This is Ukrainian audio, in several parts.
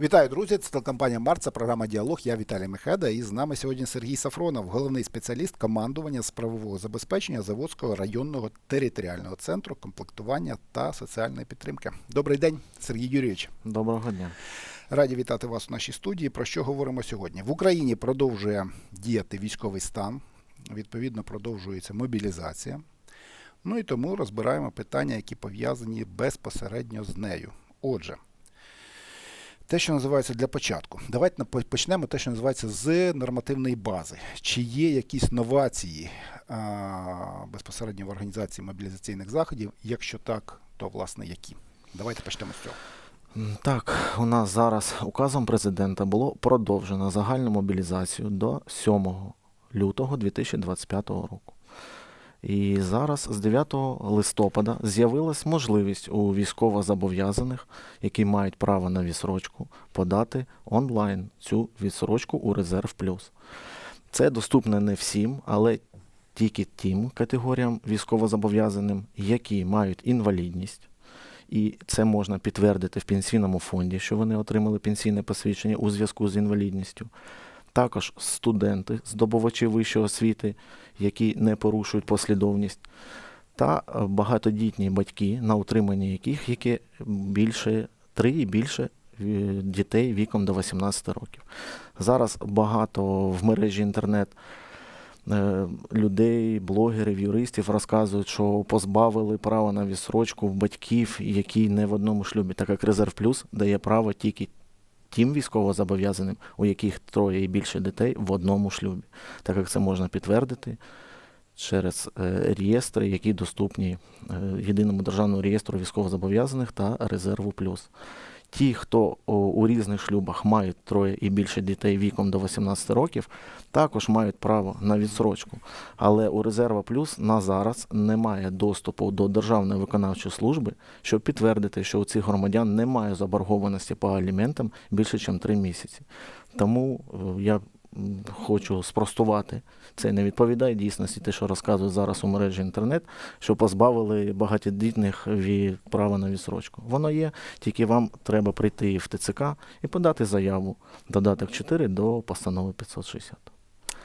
Вітаю, друзі! Це телекомпанія Март, це програма Діалог. Я Віталій Мехеда. І з нами сьогодні Сергій Сафронов, головний спеціаліст командування з правового забезпечення Заводського районного територіального центру комплектування та соціальної підтримки. Добрий день, Сергій Юрійович. Доброго дня. Раді вітати вас у нашій студії. Про що говоримо сьогодні? В Україні продовжує діяти військовий стан. Відповідно, продовжується мобілізація. Ну і тому розбираємо питання, які пов'язані безпосередньо з нею. Отже, те, що називається для початку. Давайте почнемо те, що називається з нормативної бази. Чи є якісь новації а, безпосередньо в організації мобілізаційних заходів? Якщо так, то власне які? Давайте почнемо з цього. Так, у нас зараз указом президента було продовжено загальну мобілізацію до 7 лютого 2025 року. І зараз з 9 листопада з'явилась можливість у військовозобов'язаних, які мають право на відсрочку, подати онлайн цю відсрочку у Резерв Плюс. Це доступно не всім, але тільки тим категоріям військовозобов'язаним, які мають інвалідність. І це можна підтвердити в пенсійному фонді, що вони отримали пенсійне посвідчення у зв'язку з інвалідністю. Також студенти, здобувачі вищої освіти, які не порушують послідовність, та е, багатодітні батьки, на утриманні яких які більше три і більше е, дітей віком до 18 років. Зараз багато в мережі інтернет е, людей, блогерів, юристів розказують, що позбавили права на відсрочку батьків, які не в одному шлюбі, так як Резерв Плюс дає право тільки тим військовозобов'язаним, у яких троє і більше дітей в одному шлюбі, так як це можна підтвердити через е, реєстри, які доступні е, єдиному державному реєстру військовозобов'язаних та Резерву Плюс. Ті, хто у різних шлюбах мають троє і більше дітей віком до 18 років, також мають право на відсрочку. Але у Резерва Плюс на зараз немає доступу до Державної виконавчої служби, щоб підтвердити, що у цих громадян немає заборгованості по аліментам більше, ніж 3 місяці. Тому е, я хочу спростувати. Це не відповідає дійсності, те, що розказують зараз у мережі інтернет, що позбавили багатодітних права на відсрочку. Воно є, тільки вам треба прийти в ТЦК і подати заяву, додаток 4 до постанови 560.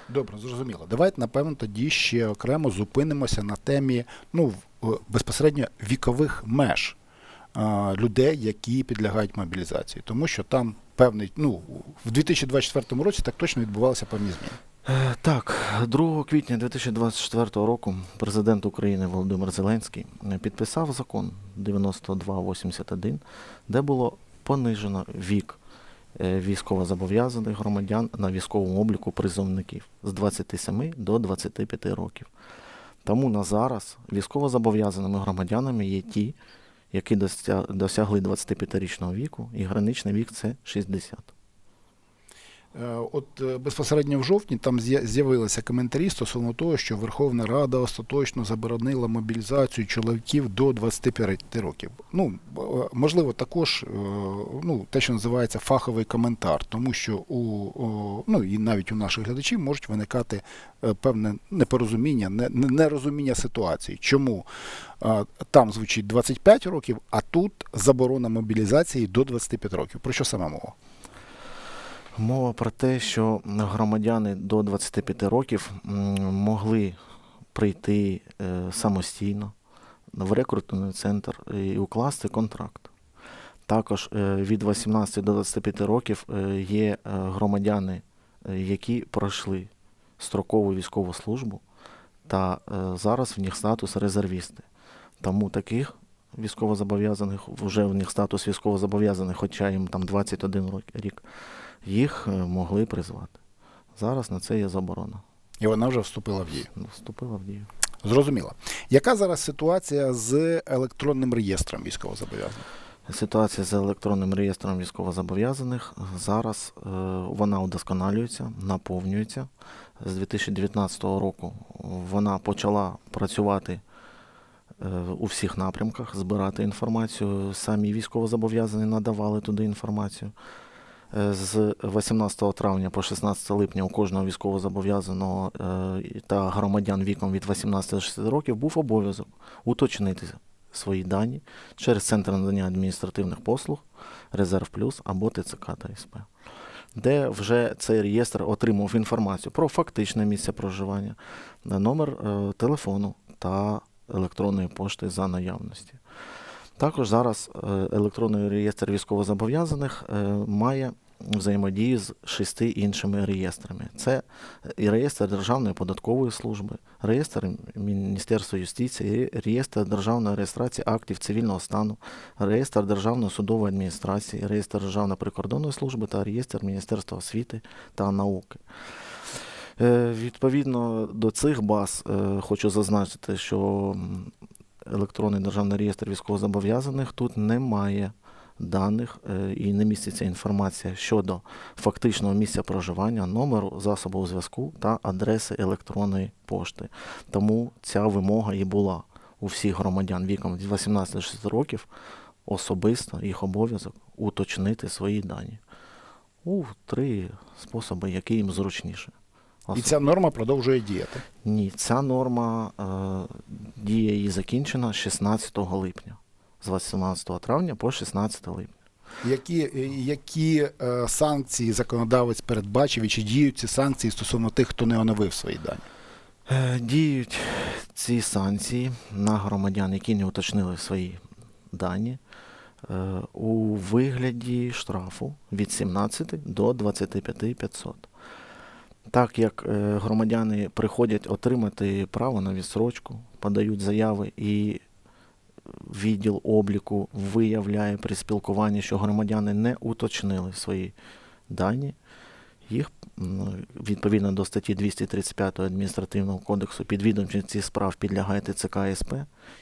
Добре, зрозуміло. Давайте, напевно, тоді ще окремо зупинимося на темі ну, е, безпосередньо вікових меж людей, які підлягають мобілізації. Тому що там певний, ну, в 2024 році так точно відбувалися певні зміни. Е, Так, 2 квітня 2024 року президент України Володимир Зеленський е, підписав закон 9281, де було понижено вік е, військовозобов'язаних громадян на військовому обліку призовників з 27 до 25 років. Тому на зараз військовозобов'язаними громадянами є ті, які досягли 25-річного віку, і граничний вік це 60. Е, От е, безпосередньо в жовтні там з'явилися коментарі стосовно того, що Верховна Рада остаточно заборонила мобілізацію чоловіків до 25 років. Ну, е, можливо, також ну, те, що називається фаховий коментар, тому що у ну і навіть у наших глядачів можуть виникати певне непорозуміння, не- не- нерозуміння ситуації. Чому там звучить 25 років, а тут заборона мобілізації до 25 років. Про що саме мова? Мова про те, що громадяни до 25 років могли прийти е, самостійно в рекрутний центр і укласти контракт. Також е, від 18 до 25 років е, є громадяни, які пройшли строкову військову службу, та зараз в них статус резервісти. Тому таких військовозобов'язаних, вже в них статус військовозобов'язаних, хоча їм там 21 рік, їх е, могли призвати. Зараз на це є заборона. І вона вже вступила в дію. Вступила в дію. Зрозуміло. Яка зараз ситуація з електронним реєстром військовозобов'язаних? Ситуація з електронним реєстром військовозобов'язаних зараз е, вона удосконалюється, наповнюється. З 2019 року вона почала працювати е, у всіх напрямках, збирати інформацію. Самі військовозобов'язані надавали туди інформацію. Е, З 18 травня по 16 липня у кожного військовозобов'язаного е, та громадян віком від 18 до 60 років був обов'язок уточнити свої дані через центр надання адміністративних послуг, Резерв Плюс або ТЦК та СП, де вже цей реєстр отримав інформацію про фактичне місце проживання, номер е, телефону та електронної пошти за наявності. Також зараз електронний реєстр військовозобов'язаних має взаємодію з шести іншими реєстрами. Це і реєстр Державної податкової служби, реєстр Міністерства юстиції, реєстр Державної реєстрації актів цивільного стану, реєстр Державної судової адміністрації, реєстр Державної прикордонної служби та реєстр Міністерства освіти та науки. Е, Відповідно до цих баз е, хочу зазначити, що електронний державний реєстр військовозобов'язаних тут немає даних е, і не міститься інформація щодо фактичного місця проживання, номеру засобу зв'язку та адреси електронної пошти. Тому ця вимога і була у всіх громадян віком від 18 до 60 років особисто їх обов'язок уточнити свої дані у три способи, які їм зручніше. І ця норма продовжує діяти. Ні, ця норма е, дія її закінчена 16 липня. З 18 травня по 16 липня. Які, е, які е, санкції законодавець передбачив і чи діють ці санкції стосовно тих, хто не оновив свої дані? Е, Діють ці санкції на громадян, які не уточнили свої дані, е, у вигляді штрафу від 17 до 25 500. Так як е, громадяни приходять отримати право на відсрочку, подають заяви і відділ обліку виявляє при спілкуванні, що громадяни не уточнили свої дані, їх відповідно до статті 235 адміністративного кодексу підвідомчі справ підлягає ТЦК СП,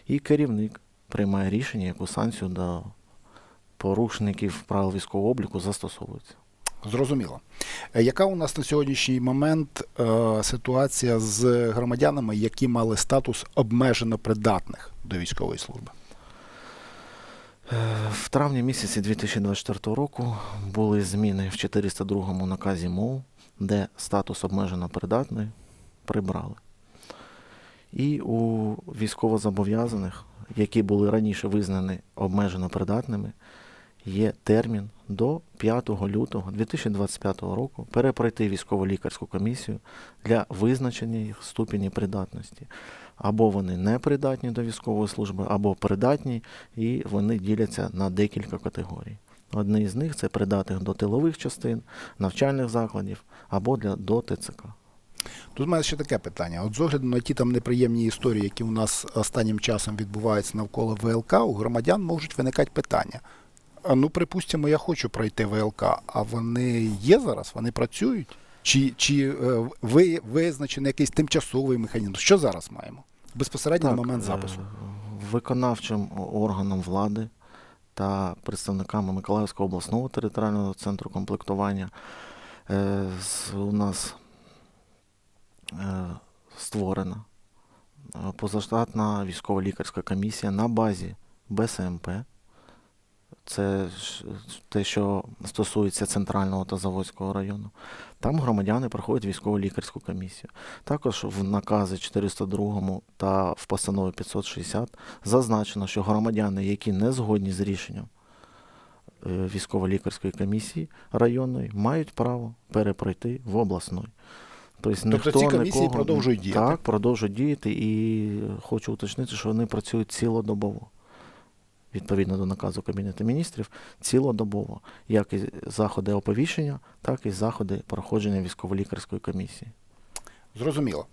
і керівник приймає рішення, яку санкцію до порушників правил військового обліку застосовується. Зрозуміло. Е, Яка у нас на сьогоднішній момент е, ситуація з громадянами, які мали статус обмежено придатних до військової служби? Е, В травні місяці 2024 року були зміни в 402 наказі МОУ, де статус обмежено придатний прибрали. І у військовозобов'язаних, які були раніше визнані обмежено придатними, є термін до 5 лютого 2025 року перепройти військово-лікарську комісію для визначення їх ступені придатності. Або вони не придатні до військової служби, або придатні, і вони діляться на декілька категорій. Одні з них це придатних до тилових частин, навчальних закладів або для до ТЦК. Тут мене ще таке питання. От з огляду на ті там неприємні історії, які у нас останнім часом відбуваються навколо ВЛК, у громадян можуть виникати питання. А ну, припустимо, я хочу пройти ВЛК, а вони є зараз, вони працюють? Чи, чи е, ви, визначений якийсь тимчасовий механізм? Що зараз маємо? Безпосередньо на момент е, запису. Виконавчим органом влади та представниками Миколаївського обласного територіального центру комплектування е, у нас створена позаштатна військово-лікарська комісія на базі БСМП. Це те, що стосується центрального та Заводського району. Там громадяни проходять військово-лікарську комісію. Також в наказі 402 та в постанові 560 зазначено, що громадяни, які не згодні з рішенням е, військово-лікарської комісії районної, мають право перепройти в обласної. Тобто, ніхто ці комісії нікого- продовжують діяти? Так, продовжують діяти, і хочу уточнити, що вони працюють цілодобово. Відповідно до наказу Кабінету міністрів, цілодобово, як і заходи оповіщення, так і заходи проходження військово-лікарської комісії. Зрозуміло.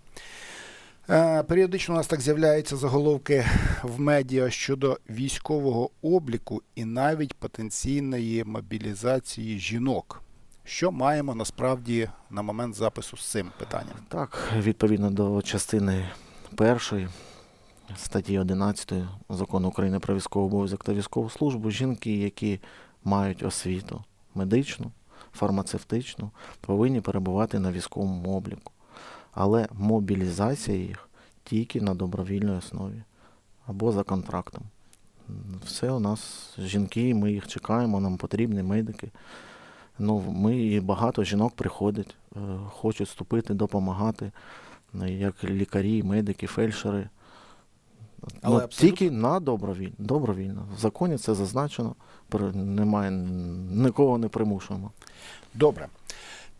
Е, Періодично у нас так з'являються заголовки в медіа щодо військового обліку і навіть потенційної мобілізації жінок. Що маємо насправді на момент запису з цим питанням? Так, відповідно до частини першої статті 11 закону України про військовий обов'язок та військову службу, жінки, які мають освіту медичну, фармацевтичну, повинні перебувати на військовому обліку. Але мобілізація їх тільки на добровільній основі або за контрактом. Все у нас жінки, ми їх чекаємо, нам потрібні медики. Ну, ми і багато жінок приходять, е, хочуть вступити, допомагати, ну, як лікарі, медики, фельдшери. Але ну, абсолютно- тільки на добровіль, добровільно. В законі це зазначено, немає, нікого не примушуємо. Добре.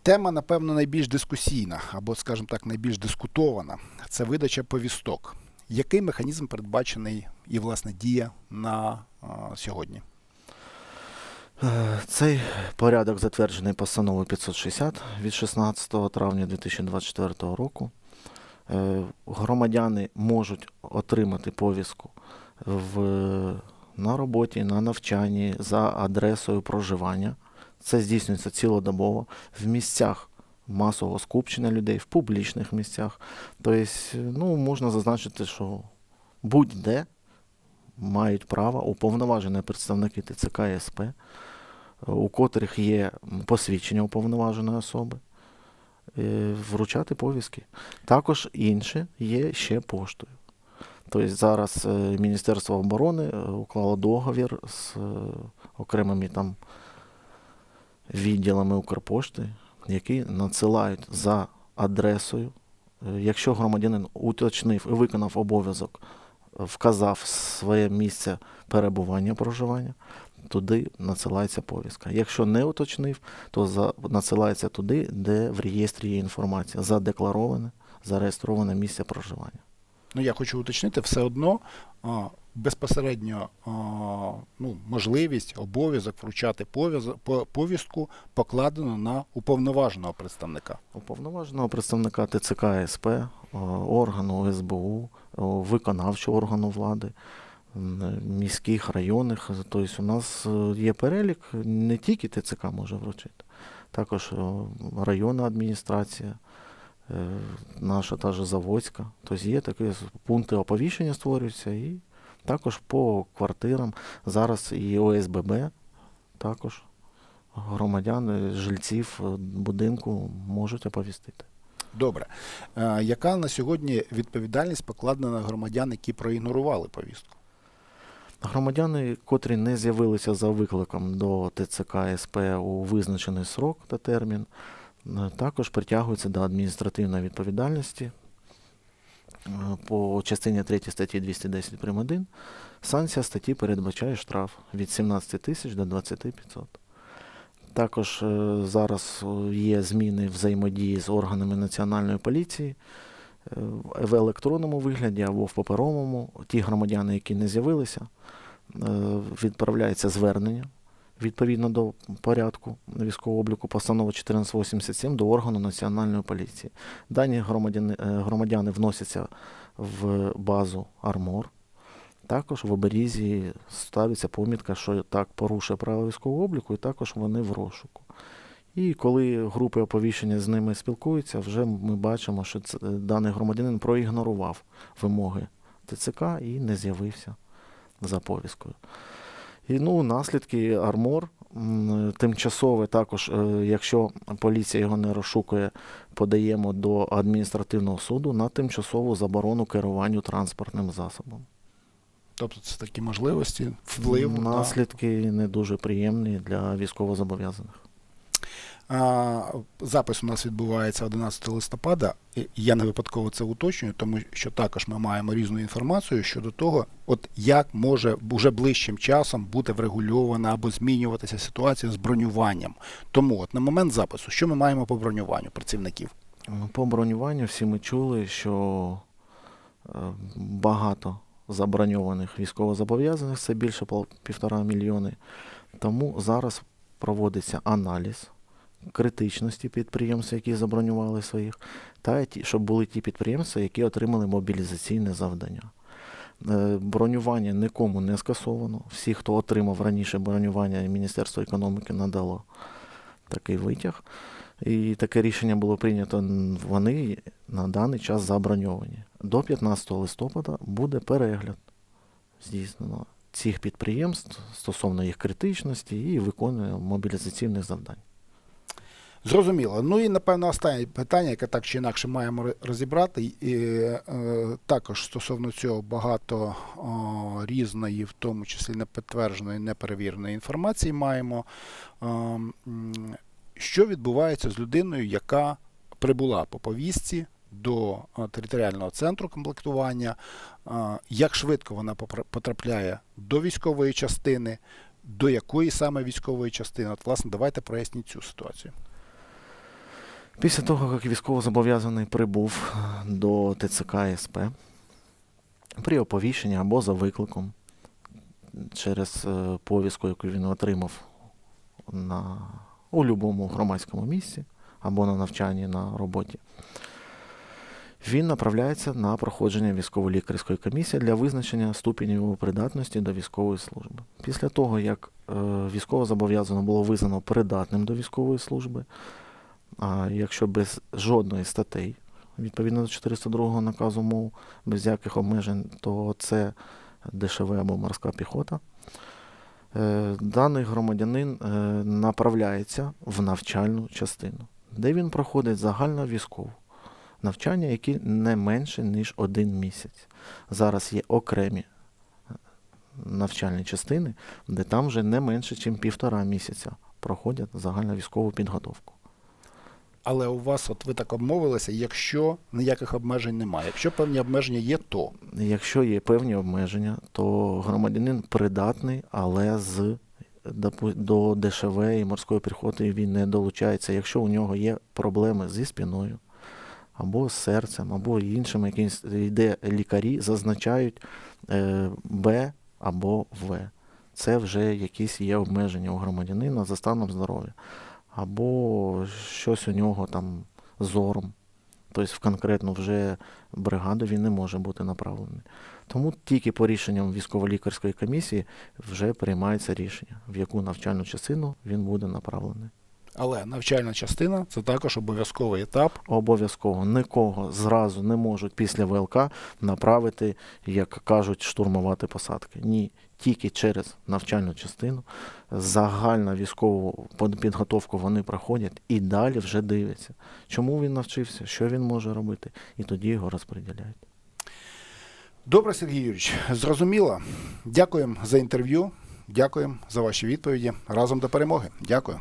Тема, напевно, найбільш дискусійна, або, скажімо так, найбільш дискутована це видача повісток. Який механізм передбачений і, власне, діє на а, сьогодні? Е, Цей порядок затверджений постановою 560 від 16 травня 2024 року. Е, Громадяни можуть отримати повістку в, на роботі, на навчанні за адресою проживання. Це здійснюється цілодобово в місцях масового скупчення людей, в публічних місцях. Тобто, ну, можна зазначити, що будь-де мають право уповноважені представники ТЦК і СП у котрих є посвідчення уповноваженої особи, вручати повістки. Також інші є ще поштою. Тобто зараз е, Міністерство оборони е, уклало договір з е, окремими там відділами Укрпошти, які надсилають за адресою. Е, Якщо громадянин уточнив і виконав обов'язок, е, вказав своє місце перебування проживання, туди надсилається повістка. Якщо не уточнив, то за, надсилається туди, де в реєстрі є інформація, задеклароване, зареєстроване місце проживання. Ну, я хочу уточнити, все одно а, безпосередньо а, ну, можливість, обов'язок вручати повістку покладено на уповноваженого представника. Уповноваженого представника ТЦК СП, органу СБУ, виконавчого органу влади, міських, районних. Тобто у нас е, є перелік, не тільки ТЦК може вручити, також е, районна адміністрація, е, наша та ж Заводська. Тобто є такі пункти оповіщення створюються і також по квартирам. Зараз і ОСББ також громадян, жильців будинку можуть оповістити. Добре. Яка на сьогодні відповідальність покладена на громадян, які проігнорували повістку? Громадяни, котрі не з'явилися за викликом до ТЦК СП у визначений срок та термін, е, також притягуються до адміністративної відповідальності Е, по частині 3 статті 210 прим. 1. Санкція статті передбачає штраф від 17 тисяч до 20 500. Також е, зараз є зміни взаємодії з органами національної поліції в електронному вигляді або в паперовому. Ті громадяни, які не з'явилися, е, відправляється звернення відповідно до порядку військового обліку постанови 1487 до органу національної поліції. Дані громадяни, е, громадяни вносяться в базу Армор. Також в оберізі ставиться помітка, що так порушує право військового обліку, і також вони в розшуку. І коли групи оповіщення з ними спілкуються, вже ми бачимо, що це, даний громадянин проігнорував вимоги ТЦК і не з'явився за повісткою. І ну, наслідки армор тимчасове також, е, якщо поліція його не розшукує, подаємо до адміністративного суду на тимчасову заборону керуванню транспортним засобом. Тобто це такі можливості впливу на Наслідки не дуже приємні для військовозобов'язаних. А, Запис у нас відбувається 11 листопада. Я не випадково це уточнюю, тому що також ми маємо різну інформацію щодо того, от як може вже ближчим часом бути врегульована або змінюватися ситуація з бронюванням. Тому от на момент запису, що ми маємо по бронюванню працівників? Ну, По бронюванню всі ми чули, що е, багато заброньованих військовозобов'язаних, це більше півтора мільйони. Тому зараз проводиться аналіз критичності підприємств, які забронювали своїх, та ті, щоб були ті підприємства, які отримали мобілізаційне завдання. Е, Бронювання нікому не скасовано. Всі, хто отримав раніше бронювання, Міністерство економіки надало такий витяг. І таке рішення було прийнято. Вони на даний час заброньовані. До 15 листопада буде перегляд здійснено цих підприємств стосовно їх критичності і виконання мобілізаційних завдань. Зрозуміло. Ну і напевно останнє питання, яке так чи інакше маємо розібрати. І, е, також стосовно цього багато о, різної, в тому числі непідтвердженої, неперевіреної інформації маємо. Е, що відбувається з людиною, яка прибула по повістці до територіального центру комплектування, а, як швидко вона потрапляє до військової частини, до якої саме військової частини. От, власне, давайте проясніть цю ситуацію. Після того, як військовозобов'язаний прибув до ТЦК СП при оповіщенні або за викликом через е, повістку, яку він отримав на, у будь-якому громадському місці або на навчанні на роботі, він направляється на проходження військово-лікарської комісії для визначення ступеню його придатності до військової служби. Після того, як е, військовозобов'язано було визнано придатним до військової служби, якщо без жодної статей, відповідно до 402 наказу мов, без яких обмежень, то це ДШВ або морська піхота. Е, Даний громадянин е, направляється в навчальну частину, де він проходить загально військову навчання, які не менше, ніж один місяць. Зараз є окремі е, навчальні частини, де там вже не менше, ніж півтора місяця проходять загальну військову підготовку. Але у вас, от ви так обмовилися, якщо ніяких обмежень немає. Якщо певні обмеження є, то Якщо є певні обмеження, то громадянин придатний, але з до ДШВ і морської піхоти він не долучається. Якщо у нього є проблеми зі спиною, або з серцем, або іншими якимось, де лікарі зазначають е, Б або В. Це вже якісь є обмеження у громадянина за станом здоров'я. Або щось у нього там зором. Тобто в конкретну вже бригаду він не може бути направлений. Тому тільки по рішенням військово-лікарської комісії вже приймається рішення, в яку навчальну частину він буде направлений. Але навчальна частина це також обов'язковий етап. Обов'язково нікого зразу не можуть після ВЛК направити, як кажуть, штурмувати посадки. Ні, тільки через навчальну частину, загальну військову підготовку вони проходять і далі вже дивляться, чому він навчився, що він може робити, і тоді його розподіляють. Добре, Сергій Юрійович, зрозуміло. Дякуємо за інтерв'ю. Дякуємо за ваші відповіді. Разом до перемоги. Дякую.